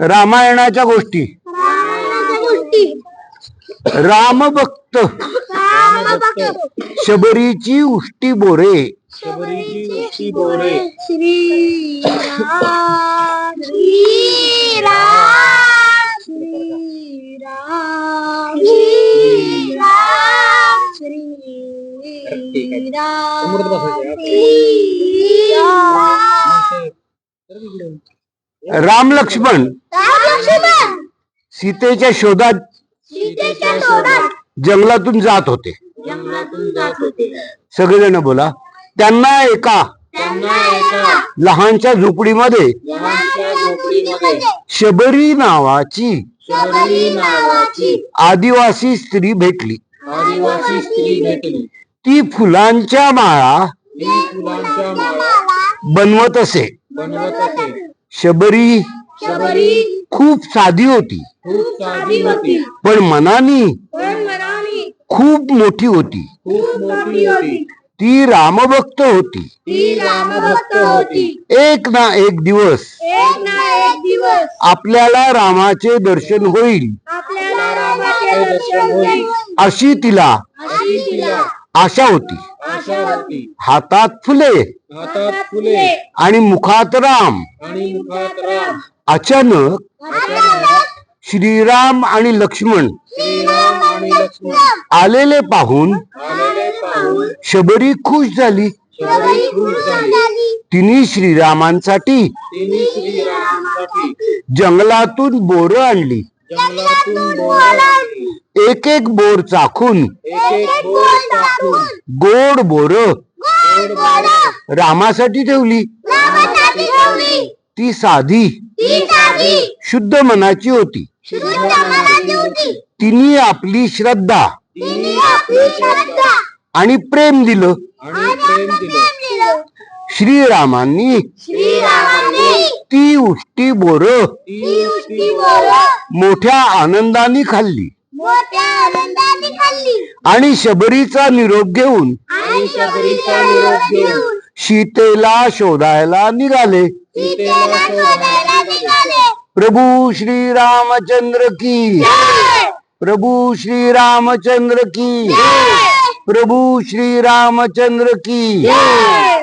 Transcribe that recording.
रामायणाच्या गोष्टी. रामभक्त. शबरीची उष्टी बोरे. शबरीची उशी बोरे. श्री राम. श्री राम. श्री राम. श्री राम. श्री राम. समोरच बसायचं. श्री राम. राम लक्ष्मण राम लक्ष्मण. सीतेच्या शोधात सीतेच्या शोधात. जंगलातून जात होते. जंगलातून जात होते. सगळेजण बोला त्यांना एका त्यांना एका लहानच्या झोपडीमध्ये शबरी नावाची शबरी नावाची आदिवासी स्त्री भेटली. आदिवासी स्त्री भेटली. ती फुलांच्या माळा ती फुलांच्या माळा बनवत असे. बनवत असे. शबरी शबरी खूप साधी होती. खूप साधी होती. पण मनानी खूप मोठी होती. खूप मोठी होती. ती रामभक्त होती. ती रामभक्त होती. एक ना एक दिवस एक ना एक दिवस. आपल्याला रामाचे दर्शन होईल. आपल्याला रामाचे दर्शन होईल. अशी तिला अशी तिला आशा होती. आशा होती. हातात फुले हातात फुले. आणि मुखात राम. आणि मुखात राम. अचानक श्रीराम आणि लक्ष्मण आलेले पाहून शबरी खुश झाली. तिने श्रीरामांसाठी जंगलातून बोर आणली. एक एक बोर चाखून गोड बोर रामासाठी ठेवली. ती साधी ती साधी शुद्ध मनाची होती. शुद्ध मनाची होती. तिने आपली श्रद्धा आणि प्रेम दिलं. श्रीरामांनी. ती उष्टी बोर मोठ्या आनंदाने खाल्ली. आणि शबरीचा निरोप घेऊन. सीतेला शोधायला निघाले प्रभू श्रीरामचंद्र की जय! प्रभू श्रीरामचंद्र की जय! प्रभू श्रीरामचंद्र की जय!